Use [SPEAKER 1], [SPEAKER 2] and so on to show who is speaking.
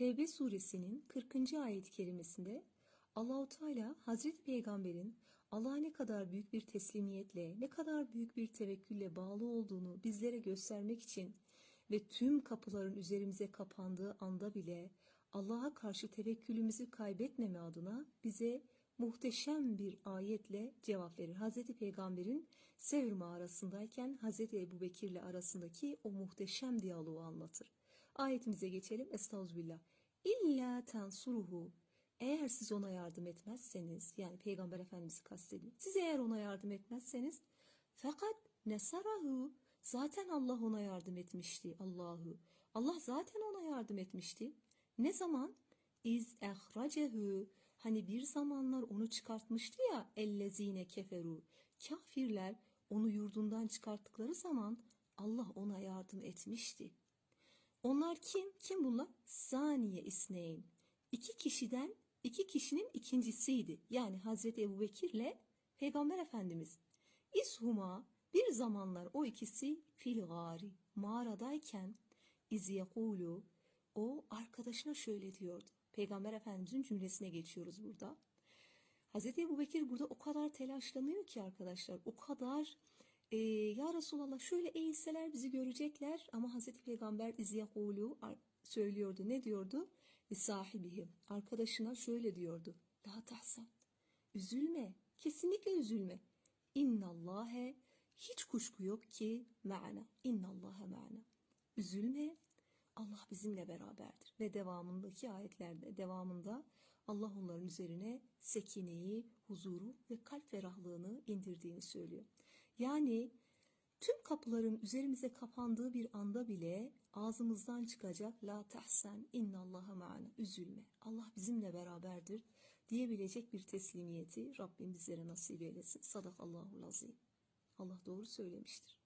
[SPEAKER 1] Tevbe suresinin 40. ayet-i kerimesinde Allahu Teala Hazreti Peygamber'in Allah'a ne kadar büyük bir teslimiyetle, ne kadar büyük bir tevekkülle bağlı olduğunu bizlere göstermek için ve tüm kapıların üzerimize kapandığı anda bile Allah'a karşı tevekkülümüzü kaybetmeme adına bize muhteşem bir ayetle cevap verir. Hazreti Peygamber'in Sevr mağarasındayken Hazreti Ebu Bekir'le arasındaki o muhteşem diyaloğu anlatır. Ayetimize geçelim. Estağfirullah. İlla tensuruhu. Eğer siz ona yardım etmezseniz, yani Peygamber Efendimiz'i kastediyor. Siz eğer ona yardım etmezseniz, fakat nesarahu. Zaten Allah ona yardım etmişti. Allahu. Allah zaten ona yardım etmişti. Ne zaman? İz ehracehu. Hani bir zamanlar onu çıkartmıştı ya ellezine keferu. Kafirler onu yurdundan çıkarttıkları zaman Allah ona yardım etmişti. Onlar kim? Kim bunlar? Saniye isneyn. İki kişiden iki kişinin ikincisiydi. Yani Hazreti Ebu Bekir'le Peygamber Efendimiz. İshuma bir zamanlar o ikisi fil gari mağaradayken iz yekulu o arkadaşına şöyle diyordu. Peygamber Efendimizin cümlesine geçiyoruz burada. Hazreti Ebu Bekir burada o kadar telaşlanıyor ki arkadaşlar. O kadar e, ya Resulallah şöyle eğilseler bizi görecekler ama Hazreti Peygamber izyekulu söylüyordu. Ne diyordu? Li sahibihi. Arkadaşına şöyle diyordu. La tahsan. Üzülme. Kesinlikle üzülme. İnnallâhe hiç kuşku yok ki ma'na. İnnallâhe ma'na. Üzülme. Allah bizimle beraberdir. Ve devamındaki ayetlerde devamında Allah onların üzerine sekineyi, huzuru ve kalp ferahlığını indirdiğini söylüyor. Yani tüm kapıların üzerimize kapandığı bir anda bile ağzımızdan çıkacak la tahsen innallaha ma'ana üzülme. Allah bizimle beraberdir diyebilecek bir teslimiyeti Rabbim bizlere nasip eylesin. Sadakallahul azim. Allah doğru söylemiştir.